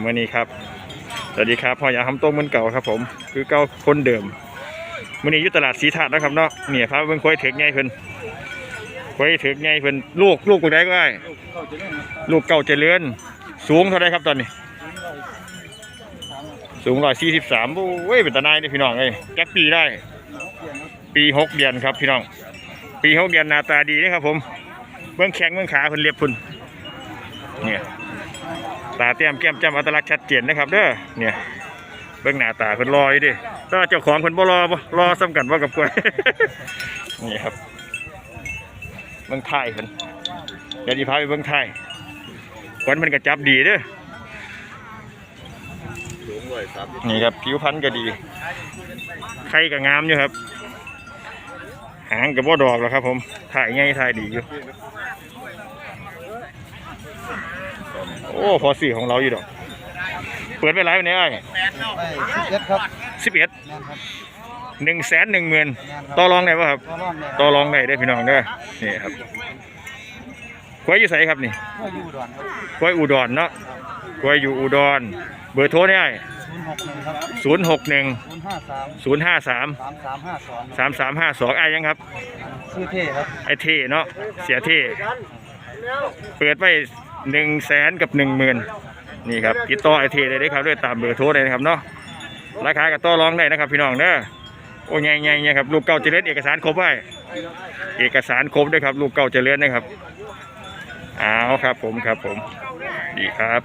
เมื่อนี้ครับ สวัสดีครับพ่อยาหำโต้งเหมือนเก่าครับ ผม คือเก่าคนเดิมมื่อนี้อยู่ตลาดสีถาดนะครับเนาะเนี่ยพาเบิ่งควายเถือกไงเพิ่นควายเถือกไงเพิ่นลูกลูกตัวใดก็ได้ลูกเก่าเจริญสูงเท่าไรครับตอนนี้ สูงร้อยสี่สิบสามโอ้ยเป็นตาหนนี่พี่น้องเอ้ยจักปีได้ ปีหกเดือนครับพี่น้อง ปีหกเดือนหน้าตาดีนะครับผมเบื้องแข้งเบื้องขาเพิ่นเรียบพุ่นเนี่ย ตาเตี้ยมแก้มจำอัตลักษณ์ชัดเจนนะครับเด้อเนี่ยเบื้องหน้าตาเพิ่นรอยดิแต่ว่าเจ้าของเพิ่นบ่รอบ่รอซ้ำกันบ่ากับกล้วยนี่ครับเบื้องไทยเพิ่นเดี๋ยวสิพาไปเบื้องไทยวัญมันก็จับดีเด้อนี่ครับผิวพรรณก็ดีไข่ก็งามอยู่ครับ หางกับบ่ดอกแล้วครับ ผมถ่ายง่ายถ่ายดีอยู่ โอ้พอสี่ของเราอยู่ดอก เปิดไปไลฟ์ไหนไอ้ไปสิบเอ็ดครับสิบเอ็ดแม่นครับหนึ่งแสนหนึ่งหมื่นแม่นครับต่อรองได้ป่ะครับ ก็รอบเนี่ยต่อรองได้ได้อพี่น้องเด้อนี่ครับควายอยู่ไสครับนี่ก็อยู่ด่วนครับควายอุดรเนาะควายอยู่อุดร เบอร์โทรได้ศูนย์หกหนึ่งครับศูนย์หกหนึ่งศูนย์ห้าสามศูนย์ห้าสามสามสามห้าสองสามสามห้าสองไอ้ยังครับ ชื่อเท่ครับไอ้เท่เนาะเสียเท่เปิดไป หนึ่งแสนกับหนึ่งหมื่นนี่ครับติดต่อไอเท่เลยได้ครับด้วยตามเบอร์โทรเลยนะครับเนาะราคากับต่อรองได้นะครับ พี่น้องเด้อโอ้ยใหญ่ๆเนี่ยครับลูกเก่าเจริญเอกสารครบไว้เอกสารครบด้วยครับ ลูกเก่าเจริญนะครับเอาครับผมครับผม ดีครับ